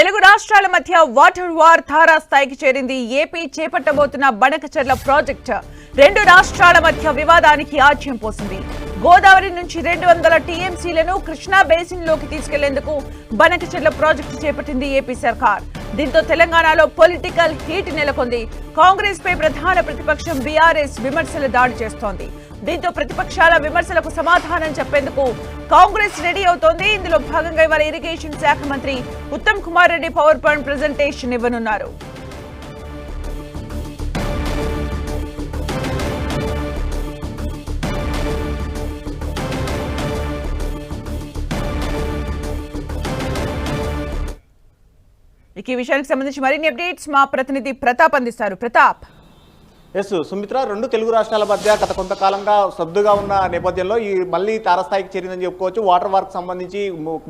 తెలుగు రాష్ట్రాల మధ్య water war తారా స్థాయికి చేరింది. ఏపీ చేపట్టబోతున్న బనకచెర్ల ప్రాజెక్ట్ రెండు రాష్ట్రాల మధ్య వివాదానికి ఆజ్యం పోసింది. గోదావరి నుంచి రెండు వందల టీఎంసీలను కృష్ణా బేసిన్లోకి తీసుకెళ్ళేందుకు బనకచెర్ల ప్రాజెక్టు చేపట్టింది ఏపీ సర్కార్. దీంతో తెలంగాణలో పొలిటికల్ హీట్ నెలకొంది. కాంగ్రెస్ పై ప్రధాన ప్రతిపక్షం బీఆర్ఎస్ విమర్శలు దాడి చేస్తోంది. దీంతో ప్రతిపక్షాల విమర్శలకు సమాధానం చెప్పేందుకు కాంగ్రెస్ రెడీ అవుతోంది. ఇందులో భాగంగా ఇవాళ ఇరిగేషన్ శాఖ మంత్రి Uttam Kumar Reddy power point presentation ఇవ్వనున్నారు. ఈ విషయానికి సంబంధించి మరిన్ని అప్డేట్స్ మా ప్రతినిధి ప్రతాప్ అందిస్తారు. ప్రతాప్. ఎస్ సుమిత్ర రెండు తెలుగు రాష్ట్రాల మధ్య గత కొంతకాలంగా సద్దుగా ఉన్న నేపథ్యంలో ఈ మళ్ళీ తారస్థాయికి చేరిందని చెప్పుకోవచ్చు. వాటర్ వార్క్ సంబంధించి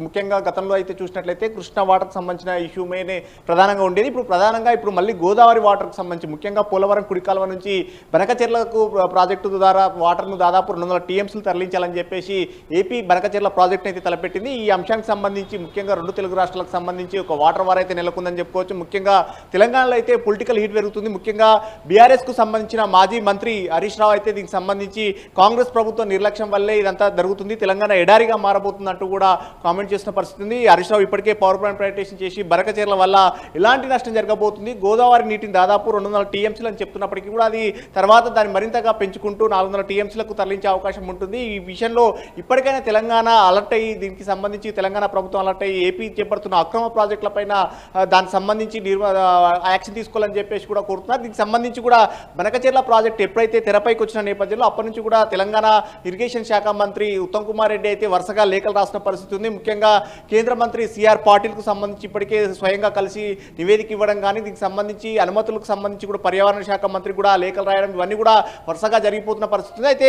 ముఖ్యంగా గతంలో అయితే చూసినట్లయితే కృష్ణా వాటర్కి సంబంధించిన ఇష్యూ మేనే ప్రధానంగా ఉండేది. ఇప్పుడు ప్రధానంగా ఇప్పుడు మళ్ళీ గోదావరి వాటర్కి సంబంధించి ముఖ్యంగా పోలవరం కుడికాలువ నుంచి బనకచెర్లకు ప్రాజెక్టు ద్వారా వాటర్ను దాదాపు రెండు వందల టీఎంసీలు తరలించాలని చెప్పేసి ఏపీ బనకచెర్ల ప్రాజెక్ట్ అయితే తలపెట్టింది. ఈ అంశానికి సంబంధించి ముఖ్యంగా రెండు తెలుగు రాష్ట్రాలకు సంబంధించి ఒక వాటర్ వార్ అయితే నెలకొందని చెప్పుకోవచ్చు. ముఖ్యంగా తెలంగాణలో అయితే పొలిటికల్ హీట్ పెరుగుతుంది. ముఖ్యంగా బీఆర్ఎస్కు సంబంధించిన మాజీ మంత్రి హరీష్ రావు అయితే దీనికి సంబంధించి కాంగ్రెస్ ప్రభుత్వం నిర్లక్ష్యం వల్లే ఇదంతా జరుగుతుంది. తెలంగాణ ఎడారిగా మారబోతుందంటూ కూడా కామెంట్ చేసిన పరిస్థితి ఉంది. హరీష్ రావు ఇప్పటికే పవర్ ప్లాంట్ ప్రజెంటేషన్ చేసి బరకచీరల వల్ల ఎలాంటి నష్టం జరగబోతుంది? గోదావరి నీటిని దాదాపు రెండు వందల టీఎంసీలు అని చెప్తున్నప్పటికీ కూడా అది తర్వాత దాన్ని మరింతగా పెంచుకుంటూ నాలుగు వందల టీఎంసీలకు తరలించే అవకాశం ఉంటుంది. ఈ విషయంలో ఇప్పటికైనా తెలంగాణ అలర్ట్ అయ్యి దీనికి సంబంధించి తెలంగాణ ప్రభుత్వం అలర్ట్ అయ్యి ఏపీ చేపడుతున్న అక్రమ ప్రాజెక్టులపైన దానికి సంబంధించి నిర్మ యాక్షన్ తీసుకోవాలని చెప్పేసి కూడా కోరుతున్నారు. దీనికి సంబంధించి కూడా బనకచెర్ల ప్రాజెక్ట్ ఎప్పుడైతే తెరపైకి వచ్చిన నేపథ్యంలో అప్పటి నుంచి కూడా తెలంగాణ ఇరిగేషన్ శాఖ మంత్రి ఉత్తమ్ కుమార్ రెడ్డి అయితే వరుసగా లేఖలు రాసిన పరిస్థితి ఉంది. ముఖ్యంగా కేంద్ర మంత్రి సిఆర్ పాటిల్కు సంబంధించి ఇప్పటికే స్వయంగా కలిసి నివేదిక ఇవ్వడం కానీ దీనికి సంబంధించి అనుమతులకు సంబంధించి కూడా పర్యావరణ శాఖ మంత్రి కూడా లేఖలు రాయడం ఇవన్నీ కూడా వరుసగా జరిగిపోతున్న పరిస్థితి అయితే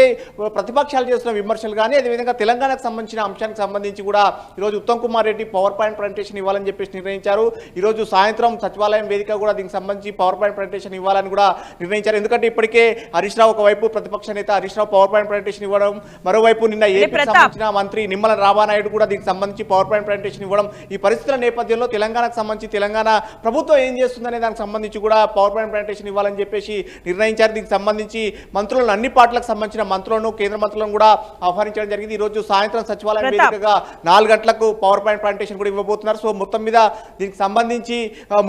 ప్రతిపక్షాలు చేస్తున్న విమర్శలు కానీ అదేవిధంగా తెలంగాణకు సంబంధించిన అంశానికి సంబంధించి కూడా ఈరోజు Uttam Kumar Reddy power point presentation ఇవ్వాలని చెప్పేసి నిర్ణయించారు. ఈరోజు సాయంత్రం సచివాలయం వేదిక కూడా దీనికి సంబంధించి పవర్ పాయింట్ ప్రజెంటేషన్ ఇవ్వాలని కూడా నిర్ణయించారు. ఎందుకంటే ఇప్పటికే హరీష్ రావు ఒకవైపు ప్రతిపక్ష నేత Harish Rao power point presentation ఇవ్వడం మరోవైపు నిన్న. సంబంధించిన మంత్రి నిమ్మల రామానాయుడు కూడా దీనికి సంబంధించి పవర్ పాయింట్ ప్రజెంటేషన్ ఇవ్వడం ఈ పరిస్థితుల నేపథ్యంలో తెలంగాణకు సంబంధించి తెలంగాణ ప్రభుత్వం ఏం చేస్తుందనే దానికి సంబంధించి కూడా పవర్ పాయింట్ ప్రజెంటేషన్ ఇవ్వాలని చెప్పేసి నిర్ణయించారు దీనికి సంబంధించి మంత్రులను అన్ని పార్టీలకు సంబంధించిన మంత్రులను కేంద్ర మంత్రులను కూడా ఆహ్వానించడం జరిగింది ఈ రోజు సాయంత్రం సచివాలయం. వేదికగా నాలుగు గంటలకు పవర్ పాయింట్ ప్రజెంటేషన్ కూడా ఇవ్వబోతున్నారు సో మొత్తం మీద దీనికి సంబంధించి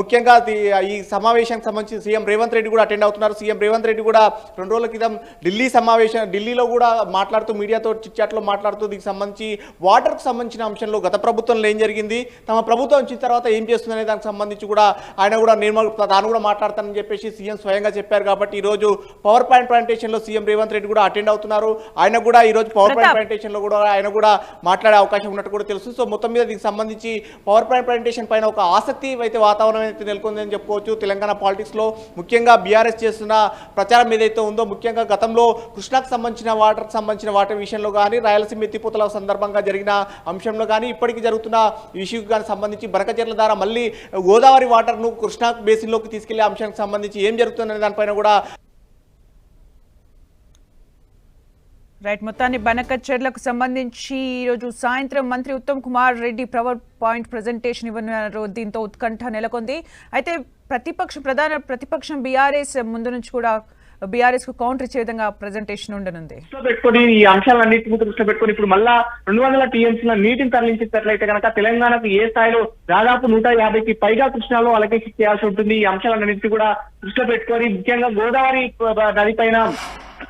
ముఖ్యంగా ఈ సమావేశానికి సంబంధించి సీఎం రేవంత్ రెడ్డి కూడా అటెండ్ అవుతున్నారు సీఎం రేవంత్ రెడ్డి కూడా రెండు రోజుల క్రితం ఢిల్లీ సమావేశం ఢిల్లీలో కూడా మాట్లాడుతూ మీడియాతో చిట్చాట్లో మాట్లాడుతూ దీనికి సంబంధించి వాటర్కు సంబంధించిన అంశంలో గత ప్రభుత్వంలో ఏం జరిగింది తమ ప్రభుత్వం వచ్చిన తర్వాత ఏం చేస్తుందనే దానికి సంబంధించి కూడా ఆయన కూడా నిర్మల్ తాను కూడా మాట్లాడతానని చెప్పేసి సీఎం స్వయంగా చెప్పారు కాబట్టి ఈ రోజు పవర్ పాయింట్ ప్రజెంటేషన్లో సీఎం రేవంత్ రెడ్డి కూడా అటెండ్ అవుతున్నారు. ఆయన కూడా ఈ రోజు పవర్ పాయింట్ ప్రతాప్. ప్రజెంటేషన్లో కూడా ఆయన కూడా మాట్లాడే అవకాశం ఉన్నట్టు కూడా తెలుసు సో మొత్తం మీద దీనికి సంబంధించి పవర్ పాయింట్ ప్రజెంటేషన్ పైన ఒక ఆసక్తి అయితే వాతావరణం అయితే నెలకొందని చెప్పుకోవచ్చు. తెలంగాణ పాలిటిక్స్లో ముఖ్యంగా బీఆర్ఎస్ చేస్తున్న ప్రచారం ఏదైతే ఉందో ముఖ్యంగా గతంలో కృష్ణాకు సంబంధించిన వాటర్కి సంబంధించిన వాటర్ విషయంలో కానీ రాయలసీమ ఎత్తిపోతల సందర్భంగా జరిగిన అంశంలో కానీ ఇప్పటికీ జరుగుతున్న ఇష్యూకి కానీ సంబంధించి బరకచర్ల ద్వారా మళ్ళీ గోదావరి వాటర్ను కృష్ణా బేసిన్లోకి తీసుకెళ్ళే అంశానికి సంబంధించి ఏం జరుగుతుందనే దానిపైన కూడా రైట్ మొత్తాన్ని బనకచెర్లకు సంబంధించి ఈరోజు సాయంత్రం మంత్రి Uttam Kumar Reddy power point presentation ఇవ్వనున్నారు. దీంతో ఉత్కంఠ నెలకొంది. అయితే ప్రతిపక్ష ప్రధాన ప్రతిపక్షం బీఆర్ఎస్ ముందు నుంచి కూడా బీఆర్ఎస్కు కౌంటర్ ఇచ్చే విధంగా ప్రజెంటేషన్ ఉండనుంది. పెట్టుకొని ఈ అంశాలన్నింటినీ దృష్టి పెట్టుకొని ఇప్పుడు మళ్ళా రెండు వందల టీఎంసీల నీటిని తరలించేటట్లయితే కనుక తెలంగాణకు ఏ స్థాయిలో దాదాపు నూట యాభైకి పైగా కృష్ణాలో అలకేసి చేయాల్సి ఉంటుంది. ఈ అంశాలన్నింటినీ కూడా దృష్టిలో పెట్టుకొని ముఖ్యంగా గోదావరి నది పైన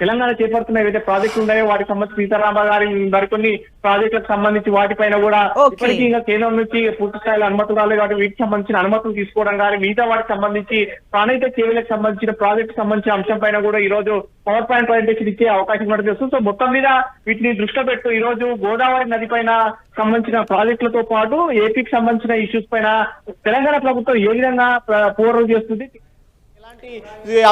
తెలంగాణ చేపడుతున్న ఏవైతే ప్రాజెక్టులు ఉన్నాయో వాటికి సంబంధించి సీతారామ గారి మరికొన్ని ప్రాజెక్టులకు సంబంధించి వాటిపైన కూడా. ఇప్పటికీ ఇంకా కేంద్రం నుంచి పూర్తి స్థాయిలో అనుమతులు రాలేదు కాబట్టి వీటికి సంబంధించిన అనుమతులు తీసుకోవడం కానీ మిగతా వాటికి సంబంధించి ప్రాణహిత చేవులకు సంబంధించిన ప్రాజెక్ట్ సంబంధించిన అంశం పైన కూడా ఈ రోజు పవర్ పాయింట్ ప్రజెంటేషన్ ఇచ్చే అవకాశం కూడా తెలుస్తుంది సో మొత్తం మీద వీటిని దృష్టిలో పెట్టు ఈ రోజు గోదావరి నది పైన సంబంధించిన ప్రాజెక్టులతో పాటు ఏపీకి సంబంధించిన ఇష్యూస్ పైన తెలంగాణ ప్రభుత్వం ఏ విధంగా ప్ర- పోరాటం చేస్తుంది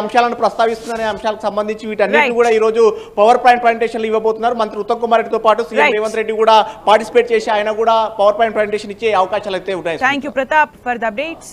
అంశాలను ప్రస్తావిస్తుందనే అంశాలకు సంబంధించి వీటన్నిటిని. కూడా ఈ రోజు పవర్ పాయింట్ ప్రజెంటేషన్ ఇవ్వబోతున్నారు మంత్రి ఉత్తమ్ కుమార్ రెడ్డితో పాటు సీఎం. రేవంత్ రెడ్డి కూడా పార్టిసిపేట్ చేసి ఆయన కూడా పవర్ పాయింట్ ప్రజెంటేషన్ ఇచ్చే అవకాశాలు అయితే ఉన్నాయి thank you Pratap for the updates